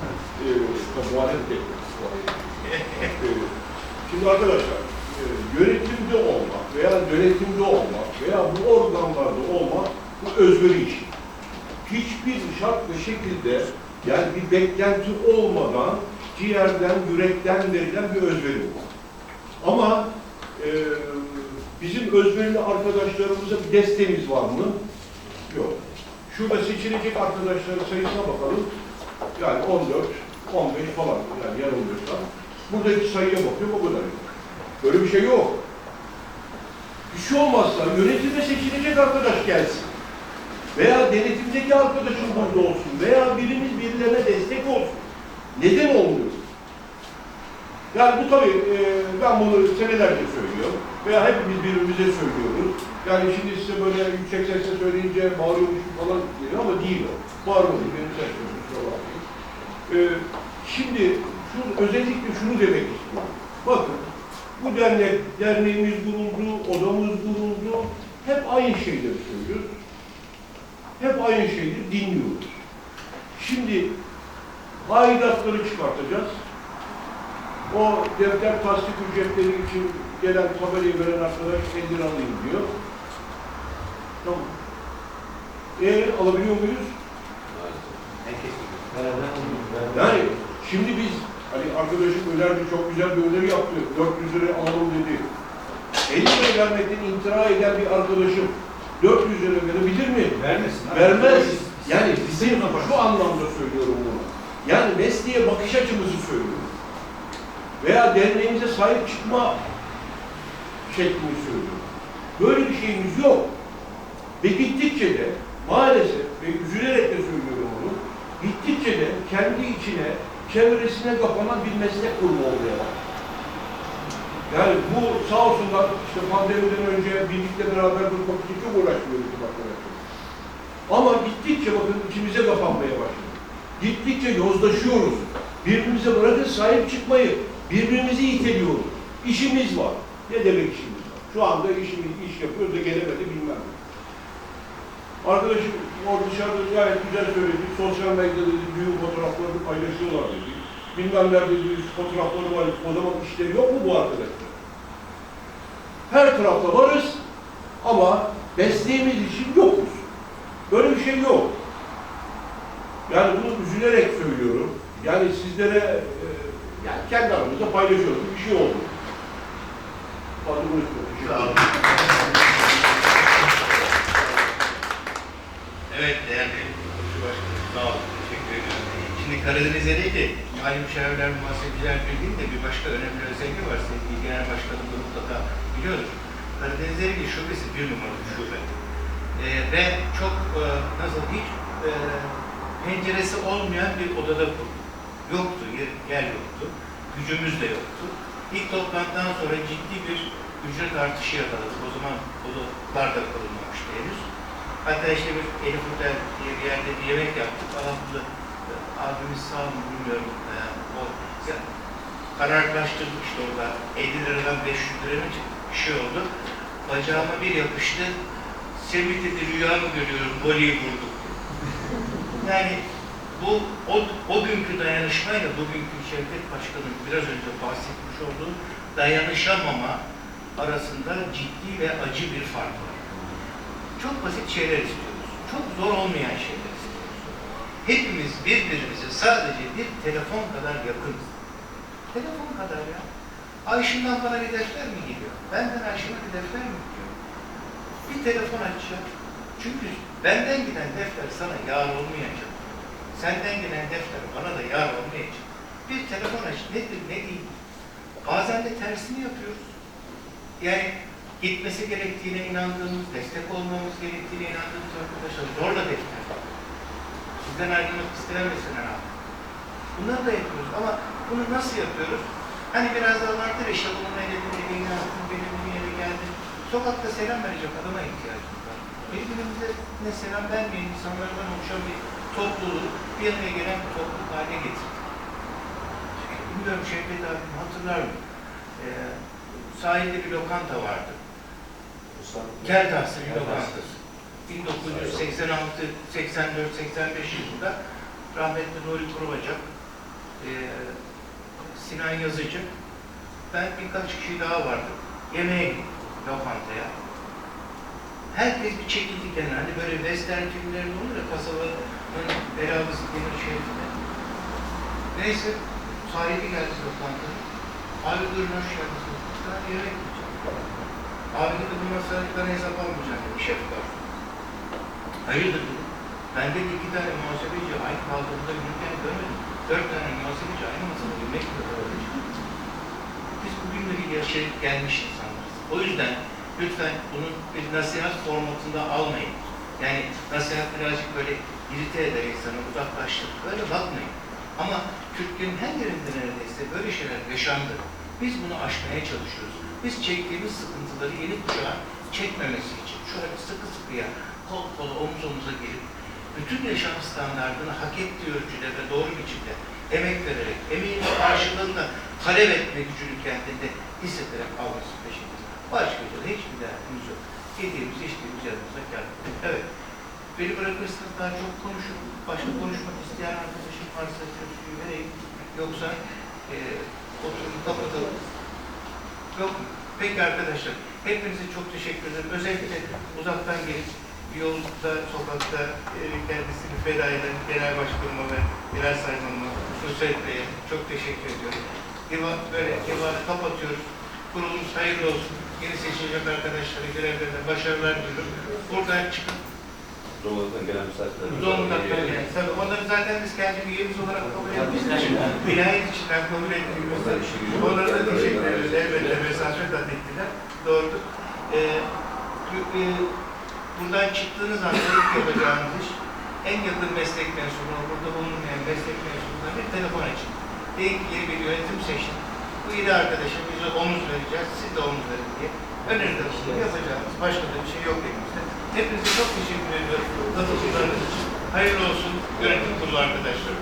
e, tabii muhalefet etmek e, Şimdi arkadaşlar, e, yönetimde olmak veya yönetimde olmak veya bu organlarda olmak bu özveri iş. Hiçbir şart ve şekilde yani bir beklenti olmadan ciğerden, yürekten verilen bir özveri bu. Ama e, bizim özverili arkadaşlarımıza bir desteğimiz var mı? Şurada seçilecek arkadaşların sayısına bakalım. Yani 14, 15 falan yani yanılmıyorsam. Buradaki sayıya bakıyorum o kadar. Böyle bir şey yok. Bir şey olmazsa yönetime seçilecek arkadaş gelsin. Veya denetimdeki arkadaşım burada olsun. Veya birimiz birilerine destek olsun. Neden olmuyor? Yani bu tabii e, ben bunu senelerce söylüyorum. Veya hepimiz birbirimize söylüyoruz. Yani şimdi size böyle yüksek söyleyince bağırıyormuş falan geliyor ama değil o. Bağırmadım, benim seçmiyorum. kusura bakmayın. E, şimdi şu, özellikle şunu demek istiyorum. Bakın, bu dernek, derneğimiz bulundu, odamız bulundu. Hep aynı şeyleri söylüyoruz. Hep aynı şeyleri dinliyoruz. Şimdi aidatları çıkartacağız. O defter tasdik ücretleri için gelen tabelayı veren arkadaş 50 lira alayım diyor. Tamam. E alabiliyor muyuz? Yani şimdi biz hani arkadaşım önerdi çok güzel bir öneri yaptı. 400 lira alalım dedi. 50 lira vermekten intira eden bir arkadaşım 400 lira verebilir mi? Vermesin. Vermez. Yani bizim şu anlamda söylüyorum bunu. Yani mesleğe bakış açımızı söylüyorum. Veya derneğimize sahip çıkma şeklini söylüyorum. Böyle bir şeyimiz yok. Ve gittikçe de maalesef ve üzülerek de söylüyorum bunu, gittikçe de kendi içine, çevresine kapanan bir meslek grubu olmaya. Yani bu sağ olsunlar işte pandemiden önce birlikte beraber durmak için çok uğraşmıyoruz arkadaşlar. Ama gittikçe bakın içimize kapanmaya başladı. Gittikçe yozlaşıyoruz. Birbirimize bırakın sahip çıkmayı. Birbirimizi iteliyoruz. İşimiz var. Ne demek işimiz var? Şu anda işimiz, iş yapıyoruz da gelemedi bilmem ne. Arkadaşım orada dışarıda gayet güzel söyledi. Sosyal medyada dedi, düğün fotoğraflarını paylaşıyorlar dedi. Bilmem nerede dedi, fotoğrafları var. O zaman işleri yok mu bu arkadaşlar? Her tarafta varız ama mesleğimiz için yokuz. Böyle bir şey yok. Yani bunu üzülerek söylüyorum. Yani sizlere e, yani kendi aramızda paylaşıyoruz. Bir şey oldu. Fazla konuşmuyorum. Teşekkür ederim. Evet değerli Komşu Başkanım, sağ olun. Teşekkür ediyorum. Değil de mali müşavirler, muhasebeciler birliğinin de bir başka önemli özelliği var. Sevgili Genel Başkanım da mutlaka biliyordur. Karadeniz Ergi Şubesi bir numaralı şube. Ee, ve çok e, nasıl hiç e, penceresi olmayan bir odada kurduk. Yoktu, yer, yer yoktu. Gücümüz de yoktu. İlk toplantıdan sonra ciddi bir ücret artışı yakaladık. O zaman odalar da kurulmamıştı henüz. Hatta işte bir Elif Otel diye bir yerde bir yemek yaptık. E, abimiz sağ mı bilmiyorum. E, o ya, kararlaştırdık işte orada. 50 liradan 500 lira mı? Bir şey oldu. Bacağıma bir yapıştı. Semih dedi rüya mı görüyorum? Voleyi vurduk. Yani bu o, o günkü dayanışmayla bugünkü Şevket Başkan'ın biraz önce bahsetmiş olduğu dayanışamama arasında ciddi ve acı bir fark var. Çok basit şeyler istiyoruz. Çok zor olmayan şeyler. Hepimiz birbirimize sadece bir telefon kadar yakınız. Telefon kadar ya. Ayşin'den bana bir defter mi geliyor? Benden Ayşin'e bir defter mi gidiyor? Bir telefon açacağım. Çünkü benden giden defter sana yar olmayacak. Senden gelen defter bana da yar olmayacak. Bir telefon aç. Nedir, ne değil? Bazen de tersini yapıyoruz. Yani gitmesi gerektiğine inandığımız, destek olmamız gerektiğine inandığımız arkadaşlar zorla defter. Sizden ayrılmak mesela abi. Bunları da yapıyoruz ama bunu nasıl yapıyoruz? Hani biraz daha vardır işte bunun elini elini attım, benim bir yere geldim. Sokakta selam verecek adama ihtiyacımız var. Birbirimize ne selam vermeyen insanlardan oluşan bir topluluğu bir araya gelen bir topluluk haline getirdik. Bilmiyorum Şevket abim hatırlar mı? Ee, sahilde bir lokanta vardı. Kel Tahsil Lokantası. 1986, 84, 85 yılında rahmetli Nuri Kurubacak e, Sinan Yazıcı, ben birkaç kişi daha vardı. Yemeğe gittik lokantaya. Herkes bir çekildi kenara. Hani böyle western filmlerinde olur ya kasabanın belalı denir şehrinde. Neyse sahibi geldi lokantaya. Abi buyurun hoş geldiniz. Ben yemek yiyeceğim. Abi dedi bu masraflarına hesap almayacağım dedi şef var. Hayırdır dedi. Ben de iki tane muhasebeci aynı kaldığımda yürürken görmedim. Dört tane muhasebeci aynı masada yemek yiyorlar. Biz bugünleri yaşayıp gelmiş insanlarız. O yüzden lütfen bunun bir nasihat formatında almayın. Yani nasihat birazcık böyle irite eder insanı, uzaklaştır. Böyle bakmayın. Ama Türkiye'nin her yerinde neredeyse böyle şeyler yaşandı. Biz bunu aşmaya çalışıyoruz. Biz çektiğimiz sıkıntıları yeni kuşağın çekmemesi için şöyle bir sıkı sıkıya, kol kola, omuz omuza gelip bütün yaşam standartını hak ettiği ölçüde ve doğru biçimde emek vererek, emeğin karşılığında talep etme gücünü kendinde hissederek alması peşindeyiz. Başka da hiçbir derdimiz yok. Yediğimiz, içtiğimiz yanımıza geldi. Evet. Beni bırakırsınız daha çok konuşurum. Başka konuşmak isteyen arkadaşım varsa sözü vereyim. Yoksa e, oturup kapatalım. Yok? Peki arkadaşlar. Hepinize çok teşekkür ederim. Özellikle uzaktan gelip yolda, sokakta e, kendisini feda eden genel başkanıma ve genel saymanıma Nusret Bey'e çok teşekkür ediyorum. Divan, böyle divanı kapatıyoruz. Kurulumuz hayırlı olsun. Yeni seçilecek arkadaşlara görevlerine başarılar diliyorum. Buradan çıkıp Zonguldak'tan gelen misafirler. Zonguldak'tan yani. Tabii onları zaten biz kendi üyemiz olarak kabul ettik. Vilayet içinden kabul ettiğimizde onlara da teşekkür ederiz. Elbette mesafe kat ettiler. Doğrudur. Ee, e, buradan çıktığınız anda ilk yapacağınız iş en yakın meslek mensubuna, burada bulunmayan meslek mensubuna bir telefon açın. Deyin ki yeni bir yönetim seçtim. Bu yedi arkadaşa biz omuz vereceğiz, siz de omuz verin diye. Öneride bulunun. Yapacağımız başka da bir şey yok elimizde. Hepinize çok teşekkür ediyorum. Katılımlarınız için. Hayırlı olsun yönetim kurulu arkadaşlar.